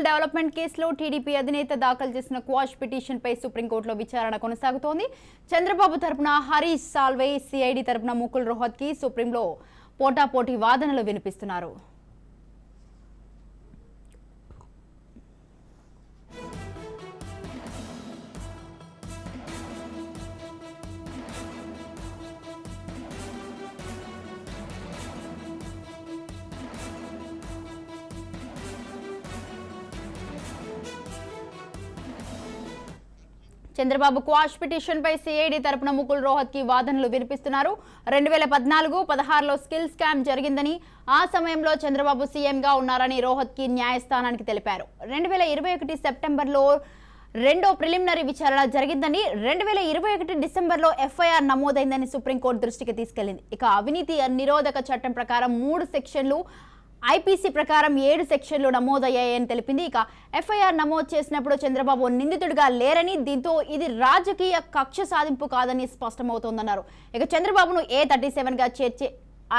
Skill development కేసులో TDP అధినేత దాఖలు చేసిన క్వాష్ పిటిషన్పై సుప్రీంకోర్టులో విచారణ కొనసాగుతోంది. చంద్రబాబు తరపున హరీష్ సాల్వే సిఐడి తరపున ముకుల్ రోహత్కి సుప్రీంలో పోటాపోటీ వాదనలు వినిపిస్తున్నారు. చంద్రబాబు క్వాష్ పిటిషన్ పై సిఐడి తరపున ముకుల్ రోహత్కి వాదనలు వినిపిస్తున్నారు. రెండు వేల పద్నాలుగు పదహారులో స్కిల్ స్కామ్ జరిగిందని ఆ సమయంలో చంద్రబాబు సీఎంగా ఉన్నారని రోహత్కి న్యాయస్థానానికి తెలిపారు. రెండు వేల ఇరవై ఒకటి సెప్టెంబర్లో రెండో ప్రిలిమినరీ విచారణ జరిగిందని రెండు వేల ఇరవై ఒకటి డిసెంబర్లో ఎఫ్ఐఆర్ నమోదైందని సుప్రీంకోర్టు దృష్టికి తీసుకెళ్ళింది. ఇక అవినీతి నిరోధక చట్టం ప్రకారం మూడు సెక్షన్లు ఐపీసీ ప్రకారం ఏడు సెక్షన్లు నమోదయ్యాయని తెలిపింది. ఇక ఎఫ్ఐఆర్ నమోదు చేసినప్పుడు చంద్రబాబు నిందితుడిగా లేరని దీంతో ఇది రాజకీయ కక్ష సాధింపు కాదని స్పష్టమవుతోందన్నారు. ఇక చంద్రబాబును ఏ థర్టీ సెవెన్గా చేర్చి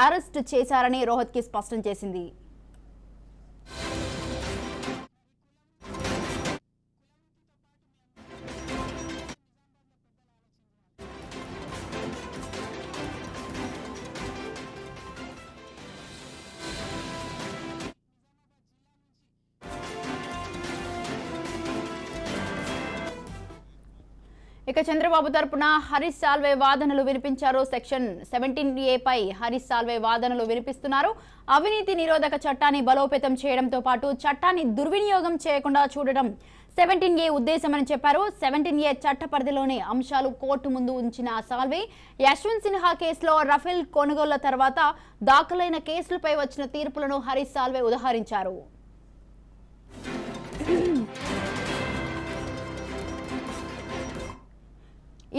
అరెస్ట్ చేశారని రోహత్కి స్పష్టం చేసింది. ఇక చంద్రబాబు తరపున హరీష్ సాల్వే వాదనలు వినిపించారు. సెక్షన్ సెవెంటీన్ ఏ పై హరీష్ సాల్వే వాదనలు వినిపిస్తున్నారు. అవినీతి నిరోధక చట్టాన్ని బలోపేతం చేయడంతో పాటు చట్టాన్ని దుర్వినియోగం చేయకుండా చూడడం సెవెంటీన్ ఏ ఉద్దేశమని చెప్పారు. సెవెంటీన్ ఏ చట్ట పరిధిలోని అంశాలు కోర్టు ముందు ఉంచిన సాల్వే. యశ్వంత్ సిన్హా కేసులో రఫేల్ కొనుగోళ్ళ తర్వాత దాఖలైన కేసులపై వచ్చిన తీర్పులను హరీష్ సాల్వే ఉదహరించారు.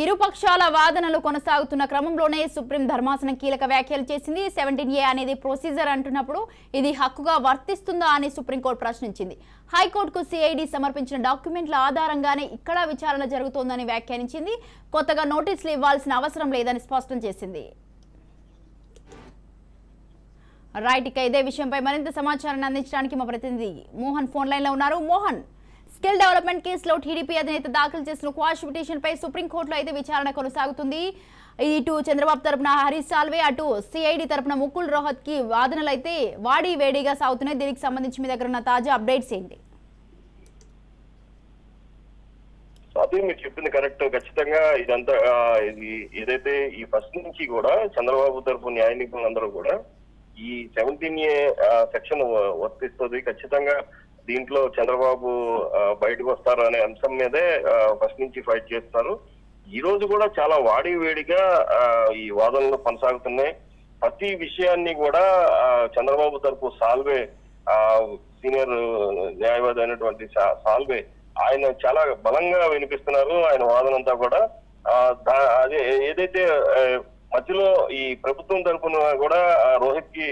ఇరుపక్షాల వాదనలు కొనసాగుతున్న క్రమంలోనే సుప్రీం ధర్మాసనం కీలక వ్యాఖ్యలు చేసింది. సెవెంటీన్ ఏ అనేది ప్రొసీజర్ అంటున్నప్పుడు ఇది హక్కుగా వర్తిస్తుందా అని సుప్రీంకోర్టు ప్రశ్నించింది. హైకోర్టుకు సిఐడి సమర్పించిన డాక్యుమెంట్ల ఆధారంగానే ఇక్కడ విచారణ జరుగుతోందని వ్యాఖ్యానించింది. కొత్తగా నోటీసులు ఇవ్వాల్సిన అవసరం లేదని స్పష్టం చేసింది. రైట్ ఇక ఇదే విషయంపై మరింత సమాచారాన్ని అందించడానికి మా ప్రతినిధి మోహన్ ఫోన్ లైన్లో ఉన్నారు. మోహన్ స్కిల్ డెవలప్మెంట్ కేసులో టీడీపీ అధినేత దాఖలు చేసిన క్వాష్ పిటిషన్పై సుప్రీంకోర్టులో అయితే విచారణ కొనసాగుతుంది. ఇటు చంద్రబాబు తరపున హరీష్ సాల్వే అటు సిఐడి తరపున ముకుల్ రోహత్కి వాదనలు అయితే వాడి వేడిగా సాగుతున్నాయి. దీనికి సంబంధించి మీ దగ్గర ఉన్న తాజా అప్డేట్స్ ఏంటి? స్వాతి మీరు చెప్పింది కరెక్ట్. ఖచ్చితంగా ఇదంతా ఇది ఏదైతే ఈ ఫస్ట్ నుంచి కూడా చంద్రబాబు తరపు న్యాయ నిపుణులందరూ కూడా ఈ సెవెంటీన్ ఏ సెక్షన్ వర్తిస్తుంది. ఖచ్చితంగా దీంట్లో చంద్రబాబు బయటకు వస్తారు అనే అంశం మీదే ఫస్ట్ నుంచి ఫైట్ చేస్తున్నారు ఈ రోజు కూడా చాలా వాడి వేడిగా ఈ వాదనలు కొనసాగుతున్నాయి. ప్రతి విషయాన్ని కూడా చంద్రబాబు తరపు సాల్వే ఆ, సీనియర్ న్యాయవాది అయినటువంటి సాల్వే ఆయన చాలా బలంగా వినిపిస్తున్నారు ఆయన వాదన అంతా కూడా దా- అదే ఏదైతే మధ్యలో ఈ ప్రభుత్వం తరపున కూడా రోహిత్కి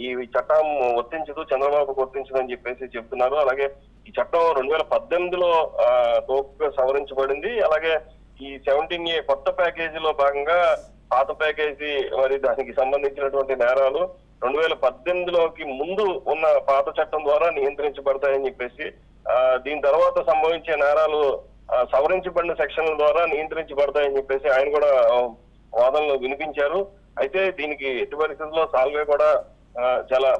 ఈ చట్టం వర్తించదు చంద్రబాబుకు వర్తించదు అని చెప్పేసి చెప్తున్నారు. అలాగే ఈ చట్టం రెండు వేల పద్దెనిమిదిలో తోపుగా సవరించబడింది. అలాగే ఈ సెవెంటీన్ ఏ కొత్త ప్యాకేజీలో భాగంగా పాత ప్యాకేజీ మరి దానికి సంబంధించినటువంటి నేరాలు రెండు వేల పద్దెనిమిదిలోకి ముందు ఉన్న పాత చట్టం ద్వారా నియంత్రించబడతాయని చెప్పేసి ఆ, దీని తర్వాత సంభవించే నేరాలు సవరించబడిన సెక్షన్ల ద్వారా నియంత్రించబడతాయని చెప్పేసి ఆయన కూడా వాదనలు వినిపించారు. అయితే దీనికి ఎట్టి పరిస్థితుల్లో సాల్వే కూడా చాలా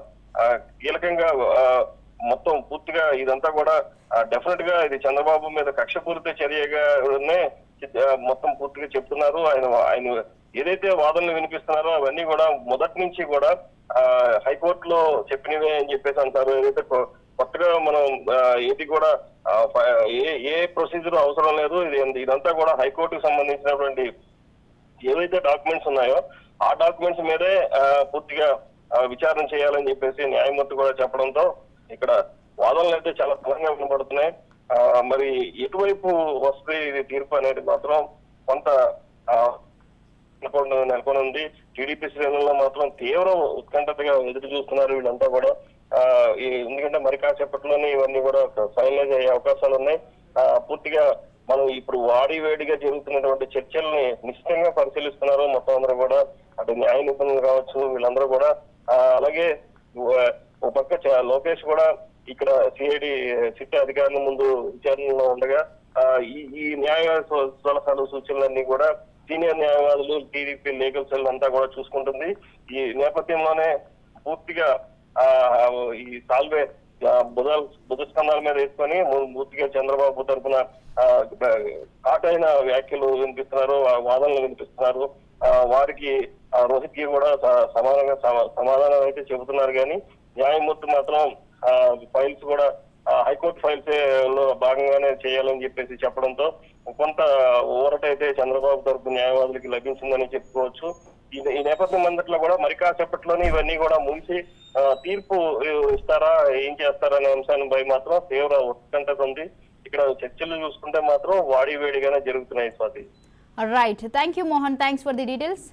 కీలకంగా మొత్తం పూర్తిగా ఇదంతా కూడా డెఫినెట్గా ఇది చంద్రబాబు మీద కక్షపూరిత చర్యగానే మొత్తం పూర్తిగా చెప్తున్నారు. ఆయన ఆయన ఏదైతే వాదనలు వినిపిస్తున్నారో అవన్నీ కూడా మొదటి నుంచి కూడా ఆ, హైకోర్టులో చెప్పినవే అని చెప్పేసి అంటారు. ఏదైతే కొత్తగా మనం ఏది కూడా ఏ ఏ ప్రొసీజర్ అవసరం లేదు. ఇది ఇదంతా కూడా హైకోర్టుకు సంబంధించినటువంటి ఏవైతే డాక్యుమెంట్స్ ఉన్నాయో ఆ డాక్యుమెంట్స్ మీదే పూర్తిగా విచారణ చేయాలని చెప్పేసి న్యాయమూర్తి కూడా చెప్పడంతో ఇక్కడ వాదనలు అయితే చాలా బలంగా వినబడుతున్నాయి మరి ఎటువైపు వస్తే ఇది తీర్పు అనేది మాత్రం కొంత నెలకొని ఉంది టీడీపీ శ్రేణుల్లో మాత్రం తీవ్ర ఉత్కంఠతగా ఎదురు చూస్తున్నారు వీళ్ళంతా కూడా. ఆ, ఎందుకంటే మరి కాసేపట్లోనే ఇవన్నీ కూడా ఫైనలైజ్ అయ్యే అవకాశాలు ఉన్నాయి పూర్తిగా మనం ఇప్పుడు వాడి వేడిగా జరుగుతున్నటువంటి చర్చల్ని నిశ్చితంగా పరిశీలిస్తున్నారు. మొత్తం అందరూ కూడా అటు న్యాయ నిపుణులు కావచ్చు వీళ్ళందరూ కూడా అలాగే ఒక పక్క చ- లోకేష్ కూడా ఇక్కడ సిఐడి సిట్ అధికారుల ముందు విచారణలో ఉండగా ఈ ఈ న్యాయ సలహాలు సూచనలన్నీ కూడా సీనియర్ న్యాయవాదులు టీడీపీ లీగల్ సెల్ అంతా కూడా చూసుకుంటుంది. ఈ నేపథ్యంలోనే పూర్తిగా ఈ సాల్వే బుధ బుధ స్కంధాల మీద వేసుకొని పూర్తిగా చంద్రబాబు తరఫున కాటైన వ్యాఖ్యలు వినిపిస్తున్నారు వాదనలు వినిపిస్తున్నారు. వారికి రోహిత్కి కూడా స- సమానంగా సమాధానం అయితే చెబుతున్నారు కానీ న్యాయమూర్తి మాత్రం ఫైల్స్ కూడా హైకోర్టు ఫైల్స్లో భాగంగానే చేయాలని చెప్పేసి చెప్పడంతో కొంత ఊరట అయితే చంద్రబాబు తరపు న్యాయవాదులకి లభించిందని చెప్పుకోవచ్చు. ఈ నేపథ్యం అందట్లో కూడా మరి కాసేపట్లోనే ఇవన్నీ కూడా ముగిసి తీర్పు ఇస్తారా ఏం చేస్తారనే అంశాన్ని మాత్రం తీవ్ర ఉత్కంఠత ఉంది. ఇక్కడ చర్చలు చూసుకుంటే మాత్రం వాడి వేడిగానే జరుగుతున్నాయి Swathi. Right thank you Mohan thanks for the details